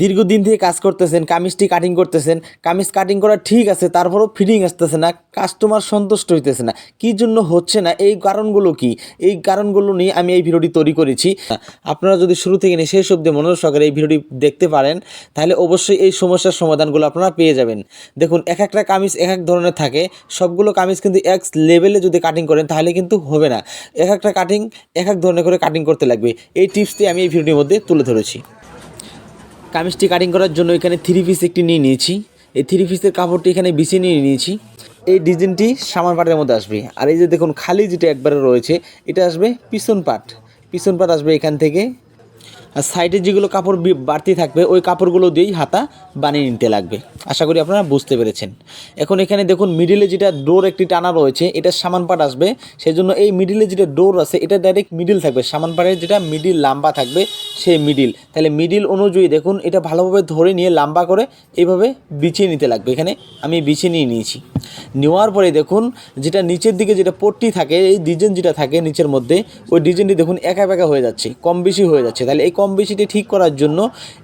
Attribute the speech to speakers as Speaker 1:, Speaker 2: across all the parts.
Speaker 1: দীর্ঘদিন থেকে কাজ করতেছেন, কামিজটি কাটিং করতেছেন, কামিজ কাটিং করা ঠিক আছে, তারপরেও ফিটিং আসতেছে না কাস্টমার সন্তুষ্ট হইতেছে না। কী জন্য হচ্ছে না? এই কারণগুলো কি? এই কারণগুলো নিয়ে আমি এই ভিডিওটি তৈরি করেছি। আপনারা যদি শুরু থেকে নিয়ে শেষ অব্দি মনোযোগ সহকারে এই ভিডিওটি দেখতে পারেন, তাহলে অবশ্যই এই সমস্যার সমাধানগুলো আপনারা পেয়ে যাবেন। দেখুন, এক একটা কামিজ এক এক ধরনের থাকে, সবগুলো কামিজ কিন্তু এক লেভেলে যদি কাটিং করেন, তাহলে কিন্তু হবে না। এক একটা কাটিং এক এক ধরনের করে কাটিং করতে লাগবে। এই টিপসটি আমি এই ভিডিওটির মধ্যে তুলে ধরেছি। কামিজটি কাটিং করার জন্য এখানে থ্রি পিস একটি নিয়ে নিয়েছি। এই থ্রি পিসের কাপড়টি এখানে বিছিয়ে নিয়ে নিয়েছি। এই ডিজাইনটি সামান পাটের মধ্যে আসবে। আর এই যে দেখুন, খালি যেটা একবারে রয়েছে, এটা আসবে পিছন পাট। পিছন পাট আসবে এখান থেকে। সাইডে যেগুলো কাপড় বাড়তি থাকবে, ওই কাপড়গুলো দিয়েই হাতা বানিয়ে নিতে লাগবে। আশা করি আপনারা বুঝতে পেরেছেন। এখন এখানে দেখুন মিডিলে যেটা ডোর একটি টানা রয়েছে, এটা সামান পাট আসবে। সেই জন্য এই মিডিলে যেটা ডোর আছে, এটা ডাইরেক্ট মিডিল থাকবে। সামান পাটের যেটা মিডিল লম্বা থাকবে, সেই মিডিল তাহলে মিডিল অনুযায়ী দেখুন, এটা ভালোভাবে ধরে নিয়ে লম্বা করে এইভাবে বিছিয়ে নিতে লাগবে। এখানে আমি বিছিয়ে নিয়ে নিয়েছি। নেওয়ার পরে দেখুন, যেটা নিচের দিকে যেটা পট্টি থাকে, এই ডিজাইন যেটা থাকে নিচের মধ্যে, ওই ডিজাইনটি দেখুন একা বেঁকা হয়ে যাচ্ছে, কম বেশি হয়ে যাচ্ছে। তাহলে এই কম বেশিটি ঠিক করার জন্য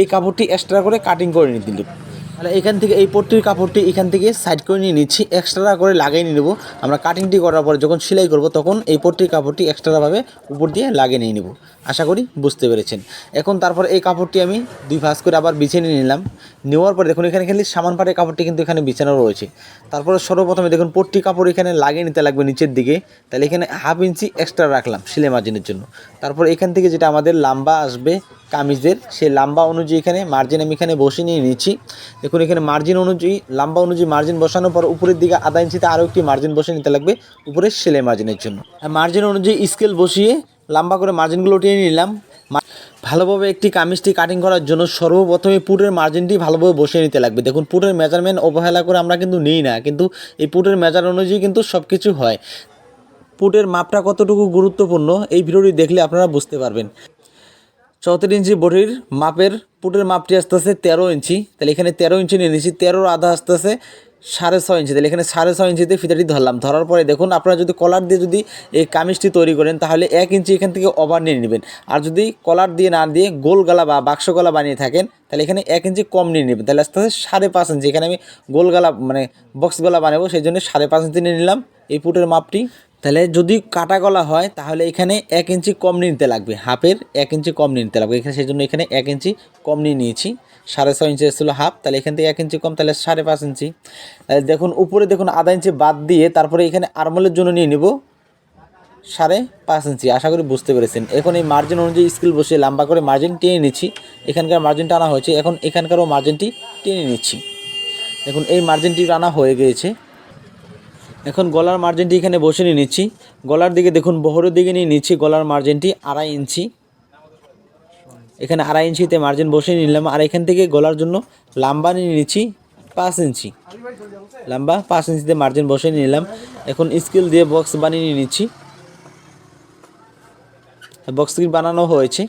Speaker 1: এই কাপড়টি এক্সট্রা করে কাটিং করে নিয়ে দিল। তাহলে এখান থেকে এই পট্টির কাপড়টি এখান থেকে সাইড করে নিয়ে নিচ্ছি এক্সট্রা করে লাগিয়ে নিয়ে নেব। আমরা কাটিংটি করার পরে যখন সেলাই করব তখন এই পট্টির কাপড়টি এক্সট্রাভাবে উপর দিয়ে লাগিয়ে নিয়ে নেব। আশা করি বুঝতে পেরেছেন। এখন তারপর এই কাপড়টি আমি দুই ভাঁজ করে আবার বিছিয়ে নিয়ে নিলাম। নেওয়ার পরে দেখুন, এখানে খালি সামান পাটের কাপড়টি কিন্তু এখানে বিছানো রয়েছে। তারপরে সর্বপ্রথমে দেখুন, পট্টি কাপড় এখানে লাগিয়ে নিতে লাগবে নিচের দিকে। তাহলে এখানে হাফ ইঞ্চি এক্সট্রা রাখলাম সিলে মার্জিনের জন্য। তারপর এখান থেকে যেটা আমাদের লাম্বা আসবে কামিজের, সেই লাম্বা অনুযায়ী এখানে মার্জিন আমি এখানে বসে নিয়ে নিচ্ছি। দেখুন, এখানে মার্জিন অনুযায়ী, লাম্বা অনুযায়ী মার্জিন বসানোর পর উপরের দিকে আধা ইঞ্চিতে আরও একটি মার্জিন বসে নিতে লাগবে উপরের সেলাই মার্জিনের জন্য। মার্জিন অনুযায়ী স্কেল বসিয়ে লম্বা করে মার্জিনগুলো উঠিয়ে নিলাম। ভালোভাবে একটি কামিজটি কাটিং করার জন্য সর্বপ্রথমে পুটের মার্জিনটি ভালোভাবে বসিয়ে নিতে লাগবে। দেখুন, পুটের মেজারমেন্ট অবহেলা করে আমরা কিন্তু নিই না, কিন্তু এই পুটের মেজার অনুযায়ী কিন্তু সব কিছু হয়। পুটের মাপটা কতটুকু গুরুত্বপূর্ণ, এই ভিডিওটি দেখলে আপনারা বুঝতে পারবেন। চৌত্রিশ ইঞ্চি বডির মাপের পুটের মাপটি আসতেছে তেরো ইঞ্চি। তাহলে এখানে তেরো ইঞ্চি নিয়ে নিয়েছি, তেরোর আধা আসতেছে সাড়ে ছয় ইঞ্চি তাহলে এখানে সাড়ে ছয় ইঞ্চিতে ফিতাটি ধরলাম। ধরার পরে দেখুন, আপনারা যদি কলার দিয়ে যদি এই কামিজটি তৈরি করেন, তাহলে এক ইঞ্চি এখান থেকে ওভার নিয়ে নেবেন। আর যদি কলার দিয়ে না দিয়ে গোল গলা বা বাক্স গলা বানিয়ে থাকেন, তাহলে এখানে এক ইঞ্চি কম নিয়ে নেবেন। তাহলে আস্তে আস্তে সাড়ে পাঁচ ইঞ্চি, এখানে আমি গোল গলা মানে বক্স গলা বানাবো, সেই জন্য সাড়ে পাঁচ ইঞ্চি নিয়ে নিলাম এই পুটের মাপটি। তাহলে যদি কাটা গলা হয়, তাহলে এখানে এক ইঞ্চি কম নিতে লাগবে, হাফের এক ইঞ্চি কম নিতে লাগবে। এখানে সেই জন্য এখানে এক ইঞ্চি কম নিয়ে নিয়েছি। সাড়ে ছয় ইঞ্চি এসেছিল হাফ তাহলে এখান থেকে এক ইঞ্চি কম, তাহলে সাড়ে পাঁচ ইঞ্চি দেখুন, উপরে দেখুন আধা ইঞ্চি বাদ দিয়ে তারপরে এখানে আরমোলের জন্য নিয়ে নিব সাড়ে পাঁচ ইঞ্চি আশা করি বুঝতে পেরেছেন। এখন এই মার্জিন অনুযায়ী স্কিল বসে লম্বা করে মার্জিন টেনে নিচ্ছি। এখানকার মার্জিনটা আনা হয়েছে। এখন এখানকারও মার্জিনটি টেনে নিচ্ছি। দেখুন, এই মার্জিনটি আনা হয়ে গিয়েছে। এখন গলার মার্জিনটি এখানে বসে নিয়ে নিচ্ছি। গলার দিকে দেখুন, বহরের দিকে নিয়ে নিচ্ছি। গলার মার্জিনটি আড়াই ইঞ্চি এখানে আড়াই ইঞ্চিতে মার্জিন বসে নিলাম। আর এখান থেকে গলার জন্য লাম্বা নিয়ে নিচ্ছি পাঁচ ইঞ্চি। লম্বা পাঁচ ইঞ্চিতে মার্জিন বসে নিলাম। এখন স্কেল দিয়ে বক্স বানিয়ে নিয়ে নিচ্ছি। বক্স স্কিল বানানো হয়েছে।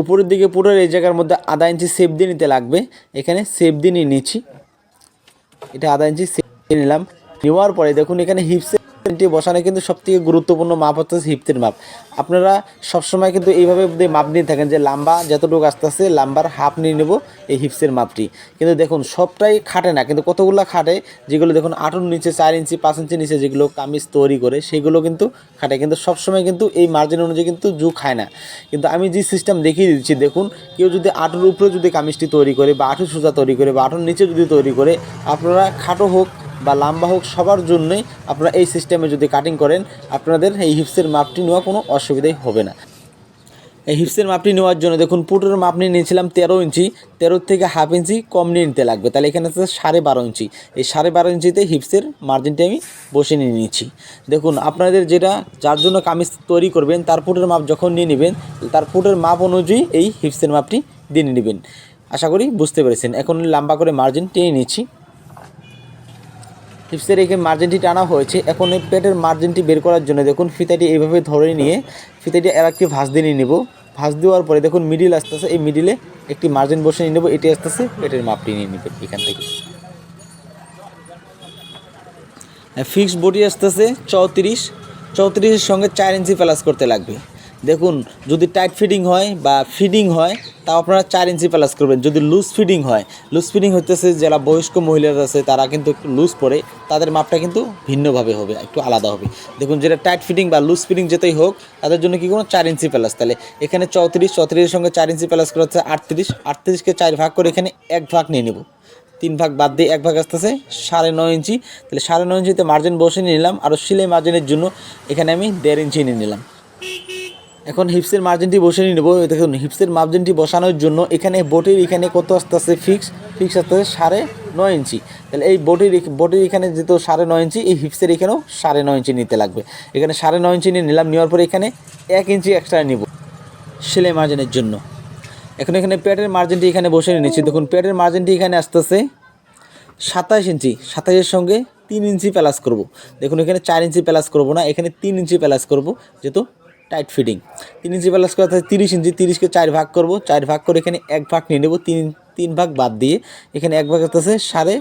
Speaker 1: উপরের দিকে পুরো এই জায়গার মধ্যে আধা ইঞ্চি সেপ দিয়ে নিতে লাগবে। এখানে সেপ দিয়ে নিয়ে নিচ্ছি। এটা আধা ইঞ্চি সেপ নিলাম। নেওয়ার পরে দেখুন এখানে হিপসের বসানো কিন্তু সবথেকে গুরুত্বপূর্ণ মাপ হচ্ছে হিপসের মাপ। আপনারা সবসময় কিন্তু এইভাবে মাপ নিয়ে থাকেন যে লাম্বা যতটুকু আস্তে আস্তে লাম্বার হাফ নিয়ে নেব এই হিপসের মাপটি। কিন্তু দেখুন, সবটাই খাটে না, কিন্তু কতগুলো খাটে, যেগুলো দেখুন আটুর নিচে চার ইঞ্চি, পাঁচ ইঞ্চি নিচে যেগুলো কামিজ তৈরি করে, সেগুলো কিন্তু খাটে। কিন্তু সবসময় কিন্তু এই মার্জিন অনুযায়ী কিন্তু জু খায় না। কিন্তু আমি যে সিস্টেম দেখিয়ে দিচ্ছি, দেখুন, কেউ যদি আটুর উপরে যদি কামিজটি তৈরি করে বা আটু সোজা তৈরি করে বা আটুর নিচে যদি তৈরি করে, আপনারা খাটো হোক বা লম্বা হোক, সবার জন্যই আপনারা এই সিস্টেমে যদি কাটিং করেন, আপনাদের এই হিপসের মাপটি নেওয়া কোনো অসুবিধাই হবে না। এই হিপসের মাপটি নেওয়ার জন্য দেখুন পুটের মাপ নিয়ে নিয়েছিলাম তেরো ইঞ্চি, তেরো থেকে হাফ ইঞ্চি কম নিয়ে নিতে লাগবে। তাহলে এখানে আছে সাড়ে বারো ইঞ্চি। এই সাড়ে বারো ইঞ্চিতে হিপসের মার্জিনটি আমি বসে নিয়ে নিয়েছি। দেখুন, আপনাদের যেটা, যার জন্য কামিজ তৈরি করবেন, তার পুটের মাপ যখন নিয়ে নেবেন, তার পুটের মাপ অনুযায়ী এই হিপসের মাপটি দিয়ে নেবেন। আশা করি বুঝতে পেরেছেন। এখন লম্বা করে মার্জিন টেনে নিচ্ছি হিপসের এখানে মার্জিনটি টানা হয়েছে। এখন এই পেটের মার্জিনটি বের করার জন্য দেখুন, ফিতাটি এইভাবে ধরে নিয়ে ফিতাটি আর একটি ভাঁজ দিয়ে নিয়ে নেব। ভাঁজ দেওয়ার পরে দেখুন মিডিল আসতেছে। এই মিডিলে একটি মার্জিন বসে নিয়ে নেব। এটি আসতেছে পেটের মাপটি নিয়ে নেবেন এখান থেকে। ফিক্সড বডি আসতেছে চৌত্রিশ। চৌত্রিশের সঙ্গে চার ইঞ্চি প্লাস করতে লাগবে। দেখুন, যদি টাইট ফিটিং হয় বা ফিডিং হয়, তাও আপনারা চার ইঞ্চি প্লাস করবেন। যদি লুজ ফিডিং হয় লুজ ফিডিং হইতেছে যারা বয়স্ক মহিলারা আছে, তারা কিন্তু একটু লুজ পরে, তাদের মাপটা কিন্তু ভিন্নভাবে হবে, একটু আলাদা হবে। দেখুন, যেটা টাইট ফিটিং বা লুজ ফিটিং যেতেই হোক, তাদের জন্য কি কোনো চার ইঞ্চি প্লাস তাহলে এখানে চৌত্রিশ, চৌত্রিশের সঙ্গে চার ইঞ্চি প্লাস করা হচ্ছে আটত্রিশ। আটত্রিশকে চার ভাগ করে এখানে এক ভাগ নিয়ে নেব। তিন ভাগ বাদ দিয়ে এক ভাগ আসতেছে সাড়ে নয় ইঞ্চি তাহলে সাড়ে নয় ইঞ্চিতে মার্জিন বসে নিয়ে নিলাম, আর সিলাই মার্জিনের জন্য এখানে আমি দেড় ইঞ্চি নিয়ে নিলাম। এখন হিপসের মার্জিনটি বসে নিয়ে নেব। দেখুন, হিপসের মার্জিনটি বসানোর জন্য এখানে বোটের এখানে কত আসতে আসছে ফিক্স ফিক্স আসতে আসছে সাড়ে নয় ইঞ্চি। তাহলে এই বোটের বোটের এখানে যেহেতু সাড়ে নয় ইঞ্চি, এই হিপসের এখানেও সাড়ে নয় ইঞ্চি নিতে লাগবে। এখানে সাড়ে নয় ইঞ্চি নিয়ে নিলাম, নেওয়ার পরে এখানে এক ইঞ্চি এক্সট্রা নিব সেলাই মার্জিনের জন্য। এখন এখানে পেটের মার্জিনটি এখানে বসে নিয়েছি দেখুন পেটের মার্জিনটি এখানে আসতেছে সাতাশ ইঞ্চি। সাতাশের সঙ্গে তিন ইঞ্চি প্যালাস করব। দেখুন, এখানে চার ইঞ্চি প্লাস করব না, এখানে তিন ইঞ্চি প্যালাস করব, যেহেতু টাইট ফিটিং তিন ইঞ্চি প্লাস করা তিরিশ ইঞ্চি তিরিশকে চার ভাগ করব, চার ভাগ করে এখানে এক ভাগ নিয়ে নেব, তিন তিন ভাগ বাদ দিয়ে এখানে এক ভাগ আসতেছে সাড়ে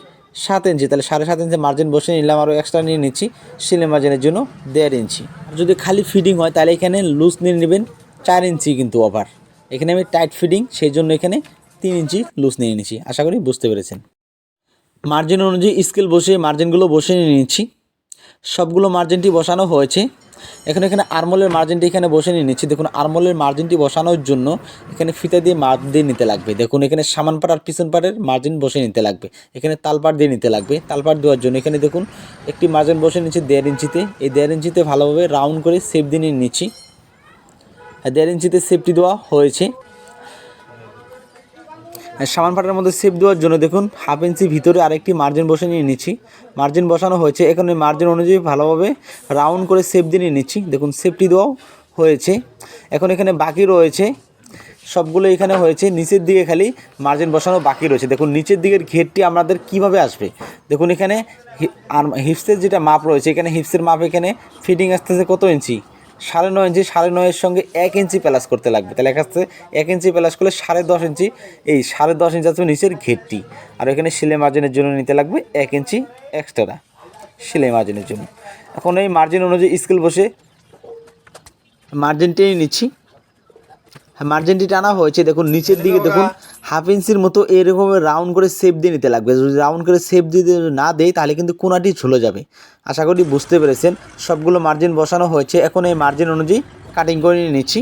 Speaker 1: সাত ইঞ্চি তাহলে সাড়ে সাত ইঞ্চি মার্জিন বসে নিলাম আরও এক্সট্রা নিয়ে নিচ্ছি সিলে মার্জিনের জন্য দেড় ইঞ্চি আর যদি খালি ফিডিং হয়, তাহলে এখানে লুজ নিয়ে নেবেন চার ইঞ্চি কিন্তু ওভার এখানে আমি টাইট ফিডিং সেই জন্য এখানে তিন ইঞ্চি লুজ নিয়ে নিচ্ছি, আশা করি বুঝতে পেরেছেন। মার্জিন অনুযায়ী স্কেল বসে মার্জিনগুলো বসে নিয়ে নিচ্ছি। সবগুলো মার্জিনটি বসানো হয়েছে। এখন এখানে আরমোলের মার্জিনটি এখানে বসে নিয়ে নিচ্ছি। দেখুন, আরমোলের মার্জিনটি বসানোর জন্য এখানে ফিতা দিয়ে মাপ দিয়ে নিতে লাগবে। দেখুন, এখানে সামান পাড় আর পিছন পাড়ের মার্জিন বসে নিতে লাগবে। এখানে তালপাট দিয়ে নিতে লাগবে। তালপাট দেওয়ার জন্য এখানে দেখুন, একটি মার্জিন বসে নিচ্ছি দেড় ইঞ্চিতে। এই দেড় ইঞ্চিতে ভালোভাবে রাউন্ড করে সেপ দিয়ে নিয়ে নিচ্ছি। দেড় ইঞ্চিতে সেপটি দেওয়া হয়েছে। সামান পাটের মধ্যে সেপ দেওয়ার জন্য দেখুন হাফ ইঞ্চি ভিতরে আরেকটি মার্জিন বসে নিয়ে নিচ্ছি। মার্জিন বসানো হয়েছে, এখানে মার্জিন অনুযায়ী ভালোভাবে রাউন্ড করে সেপ দিয়ে নিয়ে নিচ্ছি। দেখুন সেপটি দেওয়াও হয়েছে। এখন এখানে বাকি রয়েছে, সবগুলো এখানে হয়েছে, নিচের দিকে খালি মার্জিন বসানো বাকি রয়েছে। দেখুন, নিচের দিকের ঘেরটি আমাদের কীভাবে আসবে? দেখুন, এখানে আর হিপসের যেটা মাপ রয়েছে, এখানে হিপসের মাপ এখানে ফিটিং আসতেছে কত ইঞ্চি সাড়ে নয় ইঞ্চি, সাড়ে নয়ের সঙ্গে এক ইঞ্চি প্লাস করতে লাগবে। তাহলে এক এক ইঞ্চি প্লাস করলে সাড়ে দশ ইঞ্চি, এই সাড়ে দশ ইঞ্চি আসবে নিচের ঘেরটি। আর এখানে সিলে মার্জিনের জন্য নিতে লাগবে এক ইঞ্চি এক্সট্রা সিলে মার্জিনের জন্য। এখন এই মার্জিন অনুযায়ী স্কেল বসে মার্জিনটাই নিচ্ছি। মার্জিনটি টানা হয়েছে। দেখুন নিচের দিকে দেখুন হাফ ইঞ্চির মতো এরকম রাউন্ড করে সেপ দিয়ে নিতে লাগবে। যদি রাউন্ড করে সেপ দিয়ে না দেয় তাহলে কিন্তু কোনাটি ঝুলে যাবে। আশা করি বুঝতে পেরেছেন সবগুলো মার্জিন বসানো হয়েছে। এখন এই মার্জিন অনুযায়ী কাটিং করে নিয়ে নিচ্ছি।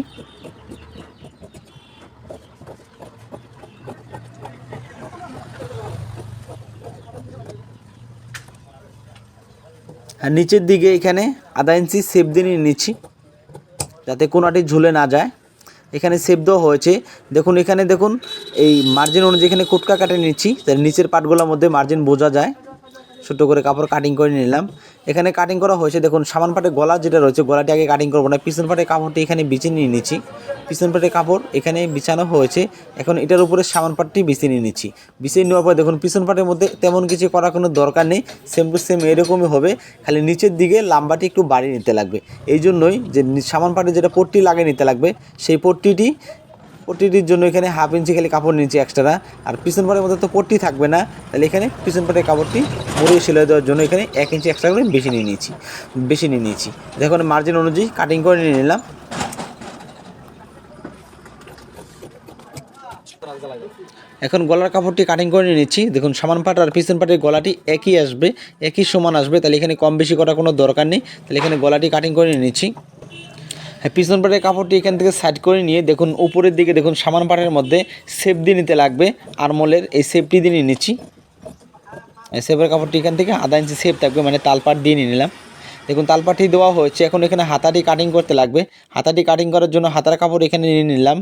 Speaker 1: নিচের দিকে এখানে আধা ইঞ্চি সেপ দিয়ে নিয়ে নিচ্ছি যাতে কোনাটি ঝুলে না যায়। এখানে সেভ দেওয়া হয়েছে। দেখুন, এখানে দেখুন, এই মার্জিন অনুযায়ী এখানে কুটকা কাটে নিচ্ছি। তার নিচের পাটগুলোর মধ্যে মার্জিন বোঝা যায়। ছোটো করে কাপড় কাটিং করে নিলাম। এখানে কাটিং করা হয়েছে, দেখুন, সামান পাটে গলা যেটা রয়েছে, গলাটি আগে কাটিং করব না। পিছন পাটে কাপড়টি এখানে বিছিয়ে নিয়ে নিচ্ছি। পিছন পাটে কাপড় এখানে বিছানো হয়েছে। এখন এটার উপরে সামান পাটটি বিছিয়ে নিয়ে নিচ্ছি। বিছিয়ে নেওয়ার পর দেখুন, পিছন পাটের মধ্যে তেমন কিছু করার কোনো দরকার নেই। সেম টু সেম এরকমই হবে। খালি নিচের দিকে লাম্বাটি একটু বাড়িয়ে নিতে লাগবে। এই জন্যই যে সামান পাটে যেটা পট্টি লাগিয়ে নিতে লাগবে, সেই পট্টিটি পট্টিটির জন্য এখানে হাফ ইঞ্চি খালি কাপড় নিয়েছি এক্সট্রা আর পিছন পাটের মধ্যে তো পট্টি থাকবে না, তাহলে এখানে পিছন পাটের কাপড়টি মুড়িয়ে সেলাই দেওয়ার জন্য এখানে এক ইঞ্চি এক্সট্রা করে বেশি নিয়ে নিয়েছি, বেশি নিয়ে নিয়েছি। দেখুন মার্জিন অনুযায়ী কাটিং করে নিয়ে নিলাম। এখন গলার কাপড়টি কাটিং করে নিয়ে নিচ্ছি। দেখুন, সামান পাট আর পিছন পাটের গলাটি একই আসবে, একই সমান আসবে, তাহলে এখানে কম বেশি করার কোনো দরকার নেই। তাহলে এখানে গলাটি কাটিং করে নিয়ে নিচ্ছি। পিছন পাটের কাপড়টি এখান থেকে সাইড করে নিয়ে দেখুন, উপরের দিকে দেখুন, সামান পাটের মধ্যে সেপ দিয়ে নিতে লাগবে। আরমোলের এই সেপটি দিয়ে নিয়ে নিচ্ছি। সেপের কাপড়টি এখান থেকে আধা ইঞ্চি সেপ থাকবে মানে তালপাট দিয়ে নিয়ে নিলাম। দেখুন তালপাটি দেওয়া হয়েছে। এখন এখানে হাতাটি কাটিং করতে লাগবে। হাতাটি কাটিং করার জন্য হাতার কাপড় এখানে নিয়ে নিলাম।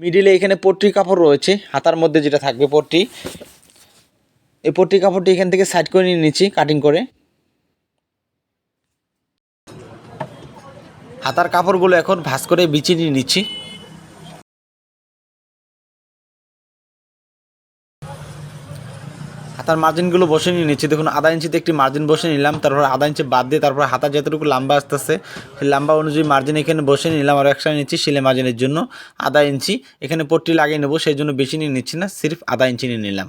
Speaker 1: মিডিলে এখানে পট্টির কাপড় রয়েছে। হাতার মধ্যে যেটা থাকবে পট্টি। এই পট্টির কাপড়টি এখান থেকে সাইড করে নিয়ে নিচ্ছি কাটিং করে। হাতার কাপড়গুলো এখন ভাঁজ করে বিছিয়ে নিয়ে নিচ্ছি। হাতার মার্জিনগুলো বসে নিয়ে নিচ্ছি। দেখুন, আধা ইঞ্চিতে একটি মার্জিন বসে নিলাম, তারপর আধা ইঞ্চি বাদ দিয়ে তারপর হাতা যতটুকু লম্বা আসতেছে, সেই লম্বা অনুযায়ী মার্জিন এখানে বসে নিলাম, আর একসাথে নিচ্ছি সিলে মার্জিনের জন্য। আধা ইঞ্চি, এখানে পট্টি লাগিয়ে নেব, সেই জন্য বেশি নিয়ে নিচ্ছি না, সির্ফ আধা ইঞ্চি নিয়ে নিলাম।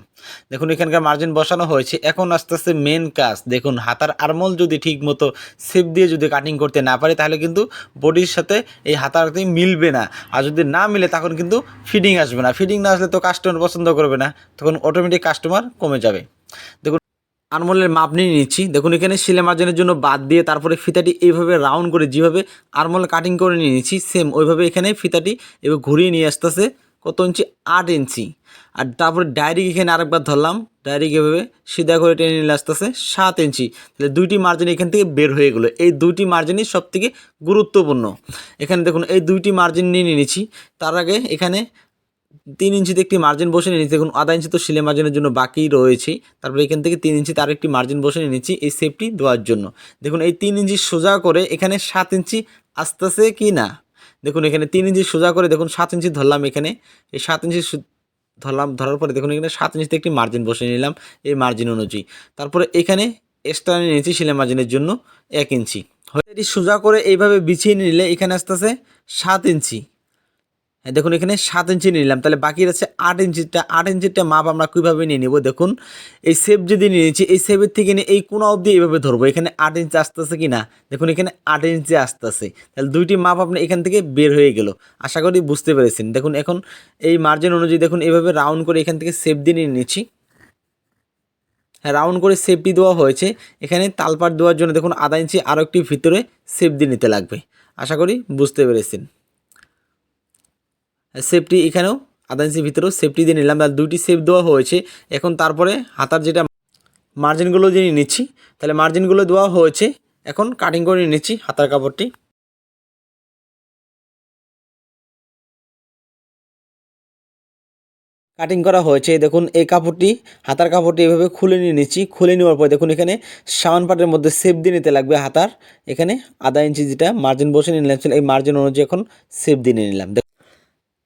Speaker 1: দেখুন, এখানকার মার্জিন বসানো হয়েছে। এখন আস্তে আস্তে মেন কাজ। দেখুন, হাতার আরমোল যদি ঠিক মতো সেপ দিয়ে যদি কাটিং করতে না পারি, তাহলে কিন্তু বডির সাথে এই হাতার মিলবে না। আর যদি না মিলে, তখন কিন্তু ফিডিং আসবে না। ফিডিং না আসলে তো কাস্টমার পছন্দ করবে না। তখন অটোমেটিক কাস্টমার কমে যাবে। দেখুন আরমোলের মাপ নিয়ে নিচ্ছি। দেখুন, এখানে সিলে মার্জিনের জন্য বাদ দিয়ে তারপরে ফিতাটি এইভাবে রাউন্ড করে যেভাবে আরমোল কাটিং করে নিয়ে নিচ্ছি, সেম ওইভাবে এখানে ফিতাটি এভাবে ঘুরিয়ে নিয়ে আসতেছে কত ইঞ্চি? আট ইঞ্চি। আর তারপরে ডাইরেক্ট এখানে আরেকবার ধরলাম, ডাইরেক্ট এভাবে সিধা করে টেনে নিলে আসতেছে সাত ইঞ্চি। তাহলে দুইটি মার্জিন এখান থেকে বের হয়ে গেলো। এই দুইটি মার্জিনই সব থেকে গুরুত্বপূর্ণ। এখানে দেখুন, এই দুইটি মার্জিন নিয়ে নিয়েছি। তার আগে এখানে তিন ইঞ্চিতে একটি মার্জিন বসে নিয়ে নিচ্ছি দেখুন, আধা ইঞ্চি তো সিলে মার্জিনের জন্য বাকি রয়েছে। তারপরে এখান থেকে তিন ইঞ্চি তার একটি মার্জিন বসে নিয়ে নিচ্ছি এই সেফটি দেওয়ার জন্য। দেখুন, এই তিন ইঞ্চি সোজা করে এখানে সাত ইঞ্চি আসতেছে কি না? দেখুন, এখানে তিন ইঞ্চি সোজা করে দেখুন, সাত ইঞ্চি ধরলাম এখানে। এই সাত ইঞ্চি ধরলাম, ধরার পরে দেখুন, এখানে সাত ইঞ্চিতে একটি মার্জিন বসে নিলাম এই মার্জিন অনুযায়ী। তারপরে এখানে এক্সট্রা নিয়ে নিয়েছি সিলে মার্জিনের জন্য এক ইঞ্চি। এটি সোজা করে এইভাবে বিছিয়ে নিলে এখানে আসতেছে সাত ইঞ্চি। হ্যাঁ দেখুন, এখানে সাত ইঞ্চি নিলাম। তাহলে বাকি আছে আট ইঞ্চিটা। আট ইঞ্চিটা মাপ আমরা কীভাবে নিয়ে নেব? দেখুন, এই সেপ যদি নিয়ে নিচ্ছি, এই সেপের থেকে নিয়ে এই কোনা অবধি এইভাবে ধরবো। এখানে আট ইঞ্চি আসতেছে কি না দেখুন, এখানে আট ইঞ্চি আসতেছে। তাহলে দুইটি মাপ আপনি এখান থেকে বের হয়ে গেল। আশা করি বুঝতে পেরেছেন। দেখুন, এখন এই মার্জিন অনুযায়ী দেখুন, এইভাবে রাউন্ড করে এখান থেকে সেপ দিয়ে নিয়ে নিচ্ছি। হ্যাঁ রাউন্ড করে সেপটি দেওয়া হয়েছে। এখানে তালপাট দেওয়ার জন্য দেখুন, আধা ইঞ্চি আরও একটি ভিতরে সেপ দিয়ে নিতে লাগবে। আশা করি বুঝতে পেরেছেন। সেফটি এখানেও আধা ইঞ্চির ভিতরেও সেফটি দিয়ে নিলাম। দুইটি সেফ দেওয়া হয়েছে। এখন তারপরে হাতার যেটা মার্জিনগুলো যে নিচ্ছি, তাহলে মার্জিনগুলো দেওয়া হয়েছে। এখন কাটিং করে নিচ্ছি হাতার কাপড়টি। কাটিং করা হয়েছে। দেখুন, এই কাপড়টি, হাতার কাপড়টি এভাবে খুলে নিয়ে নিচ্ছি। খুলে নেওয়ার পর দেখুন এখানে সামান পাটের মধ্যে সেপ দিয়ে নিতে লাগবে হাতার। এখানে আধা ইঞ্চি যেটা মার্জিন বসে নিলাম। এই মার্জিন অনুযায়ী এখন সেপ দিয়ে নিলাম।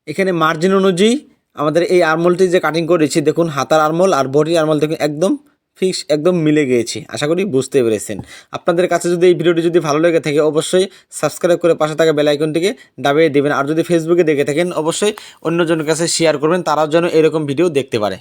Speaker 1: এখানে মার্জিন অনুযায়ী আমাদের এই আরমোলটি যে কাটিং করেছি, দেখুন, হাতার আরমোল আর বডি আরমোল দেখুন, একদম ফিক্স একদম মিলে গিয়েছি। আশা করি বুঝতে পেরেছেন। আপনাদের কাছে যদি এই ভিডিওটি যদি ভালো লেগে থাকে, অবশ্যই সাবস্ক্রাইব করে পাশে থাকা বেলাইকনটিকে দাবিয়ে দেবেন। আর যদি ফেসবুকে দেখে থাকেন, অবশ্যই অন্যজনের কাছে শেয়ার করবেন, তারাও যেন এরকম ভিডিও দেখতে পারে।